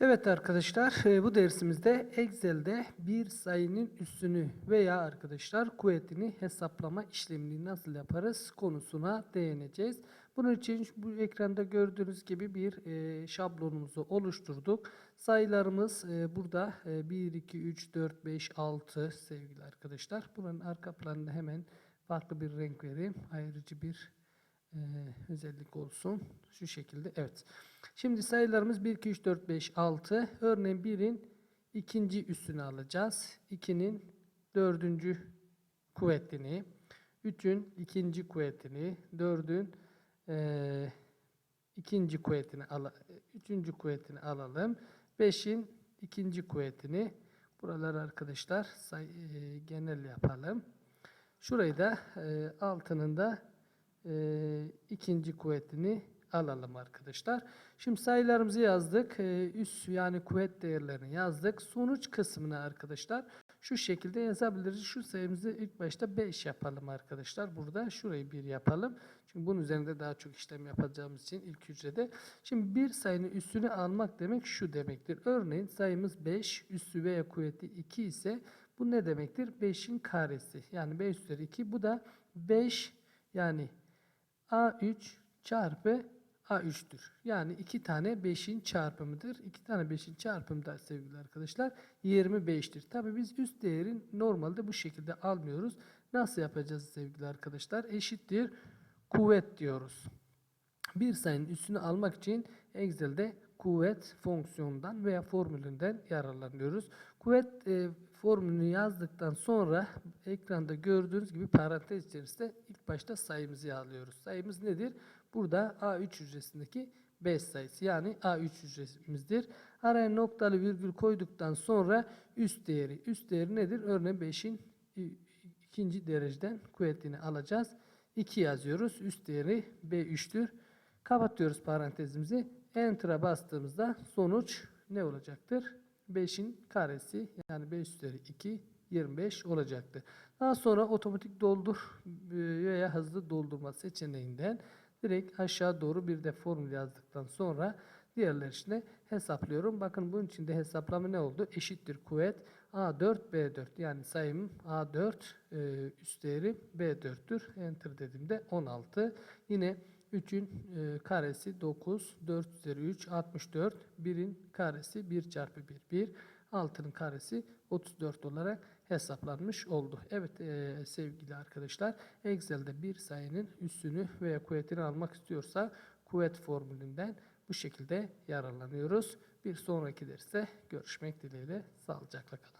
Evet arkadaşlar e, bu dersimizde Excel'de bir sayının üssünü veya arkadaşlar kuvvetini hesaplama işlemini nasıl yaparız konusuna değineceğiz. Bunun için bu ekranda gördüğünüz gibi bir e, şablonumuzu oluşturduk. Sayılarımız e, burada e, 1, 2, 3, 4, 5, 6 sevgili arkadaşlar. Buranın arka planında hemen farklı bir renk vereyim. Ayrıcı bir e, özellik olsun. Şu şekilde evet. Şimdi sayılarımız 1, 2, 3, 4, 5, 6. Örneğin 1'in ikinci üssünü alacağız. 2'nin dördüncü kuvvetini, 3'ün ikinci kuvvetini, 4'ün e, ikinci kuvvetini al, üçüncü kuvvetini alalım. 5'in ikinci kuvvetini, buralar arkadaşlar say, e, genel yapalım. Şurayı da e, altının da e, ikinci kuvvetini alalım arkadaşlar. Şimdi sayılarımızı yazdık. E, üs yani kuvvet değerlerini yazdık. Sonuç kısmına arkadaşlar şu şekilde yazabiliriz. Şu sayımızı ilk başta 5 yapalım arkadaşlar. Burada şurayı 1 yapalım. Çünkü bunun üzerinde daha çok işlem yapacağımız için ilk hücrede. Şimdi bir sayının üstünü almak demek şu demektir. Örneğin sayımız 5, üssü veya kuvveti 2 ise bu ne demektir? 5'in karesi. Yani 5 üzeri 2. Bu da 5 yani A3 çarpı A3'tür. Yani iki tane 5'in çarpımıdır. İki tane 5'in çarpımı da sevgili arkadaşlar 25'tir. Tabi biz üst değerin normalde bu şekilde almıyoruz. Nasıl yapacağız sevgili arkadaşlar? Eşittir kuvvet diyoruz. Bir sayının üstünü almak için Excel'de kuvvet fonksiyonundan veya formülünden yararlanıyoruz. Kuvvet e, formülünü yazdıktan sonra ekranda gördüğünüz gibi parantez içerisinde ilk başta sayımızı alıyoruz. Sayımız nedir? Burada A3 hücresindeki 5 sayısı yani A3 hücremizdir. Araya noktalı virgül koyduktan sonra üst değeri. Üst değeri nedir? Örneğin 5'in ikinci dereceden kuvvetini alacağız. 2 yazıyoruz. Üst değeri B3'tür. Kapatıyoruz parantezimizi. Enter'a bastığımızda sonuç ne olacaktır? 5'in karesi yani 5 üzeri 2 25 olacaktır. Daha sonra otomatik doldur veya hızlı doldurma seçeneğinden direkt aşağı doğru bir de formül yazdıktan sonra diğerler için hesaplıyorum. Bakın bunun için de hesaplama ne oldu? Eşittir kuvvet A4 B4 yani sayım A4 e, üst değeri B4'tür. Enter dediğimde 16. Yine 3'ün e, karesi 9, 4 üzeri 3, 64. 1'in karesi 1 çarpı 1, 1. 6'nın karesi 34 olarak hesaplanmış oldu. Evet e, sevgili arkadaşlar Excel'de bir sayının üssünü veya kuvvetini almak istiyorsa kuvvet formülünden bu şekilde yararlanıyoruz. Bir sonraki derste görüşmek dileğiyle sağlıcakla kalın.